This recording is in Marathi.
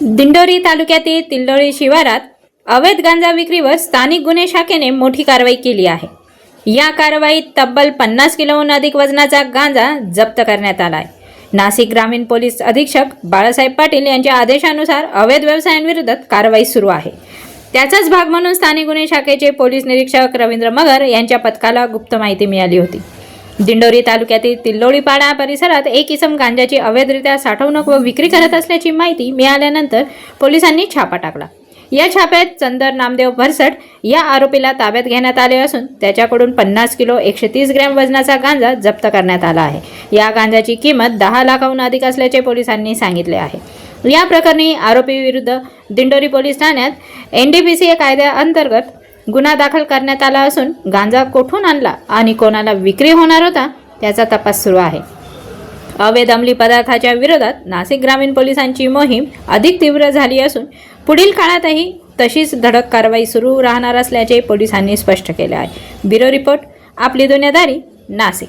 दिंडोरी तालुक्यातील तिल्लोळी शिवारात अवैध गांजा विक्रीवर स्थानिक गुन्हे शाखेने मोठी कारवाई केली आहे. या कारवाईत तब्बल पन्नास किलोहून अधिक वजनाचा गांजा जप्त करण्यात आला आहे नाशिक ग्रामीण पोलीस अधीक्षक बाळासाहेब पाटील यांच्या आदेशानुसार अवैध व्यवसायांविरोधात कारवाई सुरू आहे. त्याचाच भाग म्हणून स्थानिक गुन्हे शाखेचे पोलीस निरीक्षक रवींद्र मगर यांच्या पथकाला गुप्त माहिती मिळाली होती. दिंडोरी तालुक्यातील तिल्लोळीपाडा परिसरात एक इसम गांजाची अवैधरित्या साठवणूक व विक्री करत असल्याची माहिती मिळाल्यानंतर पोलिसांनी छापा टाकला. या छाप्यात चंदर नामदेव भरसट या आरोपीला ताब्यात घेण्यात आले असून त्याच्याकडून पन्नास किलो एकशे तीस ग्रॅम वजनाचा गांजा जप्त करण्यात आला आहे. या गांजाची किंमत दहा लाखाहून अधिक असल्याचे पोलिसांनी सांगितले आहे. या प्रकरणी आरोपीविरुद्ध दिंडोरी पोलीस ठाण्यात एन डी पी सी कायद्याअंतर्गत गुन्हा दाखल करण्यात आला असून गांजा कोठून आणला आणि कोणाला विक्री होणार होता त्याचा तपास सुरू आहे. अवैध अंमली पदार्थाच्या विरोधात नाशिक ग्रामीण पोलिसांची मोहीम अधिक तीव्र झाली असून पुढील काळातही तशीच धडक कारवाई सुरू राहणार असल्याचे पोलिसांनी स्पष्ट केले आहे. ब्युरो रिपोर्ट आपली दुनियादारी नाशिक.